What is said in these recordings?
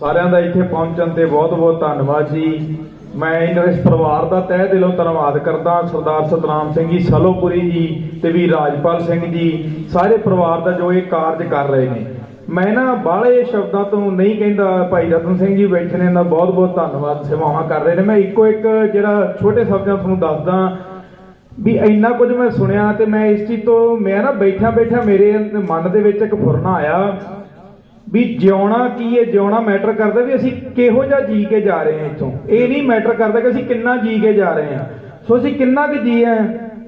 ਸਾਰਿਆਂ ਦਾ ਇੱਥੇ ਪਹੁੰਚਣ ਤੇ ਬਹੁਤ-ਬਹੁਤ ਧੰਨਵਾਦ ਜੀ। ਮੈਂ ਇਹਨਾਂ ਇਸ ਪਰਿਵਾਰ ਦਾ ਤਹਿ ਦਿਲੋਂ ਧੰਨਵਾਦ ਕਰਦਾ, ਸਰਦਾਰ ਸਤਨਾਮ ਸਿੰਘ ਜੀ, ਸਲੋਪੁਰੀ ਜੀ ਤੇ ਵੀ ਰਾਜਪਾਲ ਸਿੰਘ ਜੀ, ਸਾਰੇ ਪਰਿਵਾਰ ਦਾ ਜੋ ਇਹ ਕਾਰਜ ਕਰ ਰਹੇ ਨੇ। ਮੈਂ ਨਾ ਬਾਹਲੇ ਸ਼ਬਦਾਂ ਤੋਂ ਨਹੀਂ ਕਹਿੰਦਾ ਭਾਈ ਰਤਨ ਸਿੰਘ ਜੀ ਬੈਠੇ ਨੇ ਦਾ ਬਹੁਤ-ਬਹੁਤ ਧੰਨਵਾਦ, ਸੇਵਾਵਾਂ ਕਰ ਰਹੇ ਨੇ। ਮੈਂ ਇੱਕੋ ਇੱਕ ਜਿਹੜਾ ਛੋਟੇ ਸ਼ਬਦਾਂ ਤੁਹਾਨੂੰ ਦੱਸਦਾ ਵੀ ਇੰਨਾ ਕੁਝ ਮੈਂ ਸੁਣਿਆ ਤੇ ਮੈਂ ਇਸ ਚੀਜ਼ ਤੋਂ, ਮੈਂ ਨਾ ਬੈਠਾ ਬੈਠਾ ਮੇਰੇ ਮਨ ਦੇ ਵਿੱਚ ਇੱਕ ਫੁਰਨਾ ਆਇਆ। ਵੀ ਜਿਉਣਾ ਕੀ ਹੈ, ਜਿਉਣਾ ਮੈਟਰ ਕਰਦਾ ਵੀ ਅਸੀਂ ਕਿਹੋ ਜਿਹਾ ਜੀ ਕੇ ਜਾ ਰਹੇ ਹਾਂ ਇੱਥੋਂ। ਇਹ ਨਹੀਂ ਮੈਟਰ ਕਰਦਾ ਕਿ ਅਸੀਂ ਕਿੰਨਾ ਜੀ ਕੇ ਜਾ ਰਹੇ ਹਾਂ। ਸੋ ਅਸੀਂ ਕਿੰਨਾ ਕੁ ਜੀ ਹੈ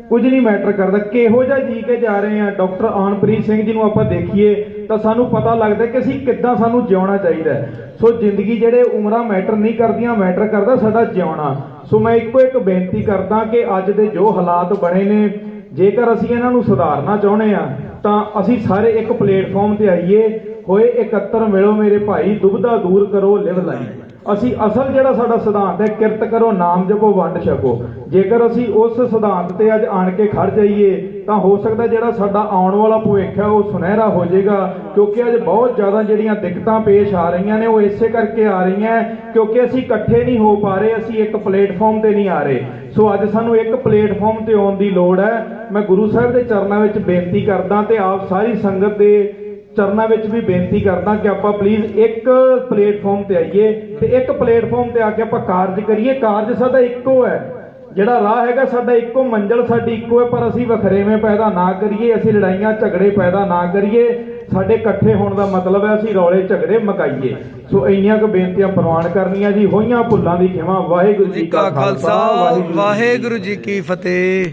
ਕੁਝ ਨਹੀਂ ਮੈਟਰ ਕਰਦਾ। ਕਿਹੋ ਜਿਹਾ ਜੀ ਕੇ ਜਾ ਰਹੇ ਹਾਂ, ਡਾਕਟਰ ਆਨਪ੍ਰੀਤ ਸਿੰਘ ਜੀ ਨੂੰ ਆਪਾਂ ਦੇਖੀਏ, ਤਾਂ ਸਾਨੂੰ ਪਤਾ ਲੱਗਦਾ ਕਿ ਅਸੀਂ ਕਿੱਦਾਂ ਸਾਨੂੰ ਜਿਉਣਾ ਚਾਹੀਦਾ ਸੋ ਜ਼ਿੰਦਗੀ ਜਿਹੜੇ ਉਮਰਾਂ ਮੈਟਰ ਨਹੀਂ ਕਰਦੀਆਂ ਮੈਟਰ ਕਰਦਾ ਸਾਡਾ ਜਿਉਣਾ। ਸੋ ਮੈਂ ਇੱਕੋ ਇੱਕ ਬੇਨਤੀ ਕਰਦਾ ਕਿ ਅੱਜ ਦੇ ਜੋ ਹਾਲਾਤ ਬਣੇ ਨੇ, ਜੇਕਰ ਅਸੀਂ ਇਹਨਾਂ ਨੂੰ ਸੁਧਾਰਨਾ ਚਾਹੁੰਦੇ ਆ ਤਾਂ ਅਸੀਂ ਸਾਰੇ ਇੱਕ ਪਲੇਟਫਾਰਮ ਤੇ ਆਈਏ। ਹੋਏ ਇਕੱਤਰ ਮਿਲੋ ਮੇਰੇ ਭਾਈ ਦੁਬਦਾ ਦੂਰ ਕਰੋ, ਲਿਵ ਲਾਈ ਅਸੀਂ ਅਸਲ ਜਿਹੜਾ ਸਾਡਾ ਸਿਧਾਂਤ ਹੈ, ਕਿਰਤ ਕਰੋ, ਨਾਮ ਜਪੋ, ਵੰਡ ਛਕੋ। ਜੇਕਰ ਅਸੀਂ ਉਸ ਸਿਧਾਂਤ ਤੇ ਅੱਜ ਆਣ ਕੇ ਖੜ ਜਾਈਏ, ਤਾਂ ਹੋ ਸਕਦਾ ਜਿਹੜਾ ਸਾਡਾ ਆਉਣ ਵਾਲਾ ਭਵਿੱਖ ਹੈ, ਉਹ ਸੁਨਹਿਰਾ ਹੋ ਜਾਏਗਾ, ਕਿਉਂਕਿ ਅੱਜ ਬਹੁਤ ਜ਼ਿਆਦਾ ਜਿਹੜੀਆਂ ਦਿੱਕਤਾਂ ਪੇਸ਼ ਆ ਰਹੀਆਂ ਨੇ, ਉਹ ਇਸੇ ਕਰਕੇ ਆ ਰਹੀਆਂ ਕਿਉਂਕਿ ਅਸੀਂ ਇਕੱਠੇ ਨਹੀਂ ਹੋ ਪਾ ਰਹੇ, ਅਸੀਂ ਇੱਕ ਪਲੇਟਫਾਰਮ ਤੇ ਨਹੀਂ ਆ ਰਹੇ। ਸੋ ਅੱਜ ਸਾਨੂੰ ਇੱਕ ਪਲੇਟਫਾਰਮ ਤੇ ਆਉਣ ਦੀ ਲੋੜ ਹੈ। ਮੈਂ ਗੁਰੂ ਸਾਹਿਬ ਦੇ ਚਰਨਾਂ ਵਿੱਚ ਬੇਨਤੀ ਕਰਦਾ ਤੇ ਆਪ ਸਾਰੀ ਸੰਗਤ ਦੇ ਚਰਨਾਂ ਵਿੱਚ ਵੀ ਬੇਨਤੀ ਕਰਦਾ ਕਿ ਆਪਾਂ ਪਲੀਜ਼ ਇੱਕ ਪਲੇਟਫਾਰਮ ਤੇ ਆਈਏ ਤੇ ਇੱਕ ਪਲੇਟਫਾਰਮ ਤੇ ਆ ਕੇ ਆਪਾਂ ਕਾਰਜ ਕਰੀਏ। ਕਾਰਜ ਸਾਡਾ ਇੱਕੋ ਹੈ। ਜਿਹੜਾ ਰਾਹ ਹੈਗਾ ਸਾਡਾ ਇੱਕੋ ਮੰਜ਼ਲ ਸਾਡੀ ਇੱਕੋ ਹੈ ਪਰ ਅਸੀਂ ਵਖਰੇਵੇਂ ਪੈਦਾ ਨਾ ਕਰੀਏ ਅਸੀਂ ਲੜਾਈਆਂ ਝਗੜੇ ਪੈਦਾ ਨਾ ਕਰੀਏ। ਸਾਡੇ ਇਕੱਠੇ ਹੋਣ ਦਾ ਮਤਲਬ ਹੈ ਅਸੀਂ ਰੌਲੇ ਝਗੜੇ ਮਕਾਈਏ। ਸੋ ਇੰਨੀਆਂ ਕੁ ਬੇਨਤੀਆਂ ਪ੍ਰਵਾਨ ਕਰਨੀਆਂ ਜੀ। ਹੋਈਆਂ ਭੁੱਲਾਂ ਦੀ ਖਿਮਾ। ਵਾਹਿਗੁਰੂ ਜੀ ਕਾ ਖਾਲਸਾ। ਵਾਹਿਗੁਰੂ ਜੀ ਕੀ ਫਤਿਹ।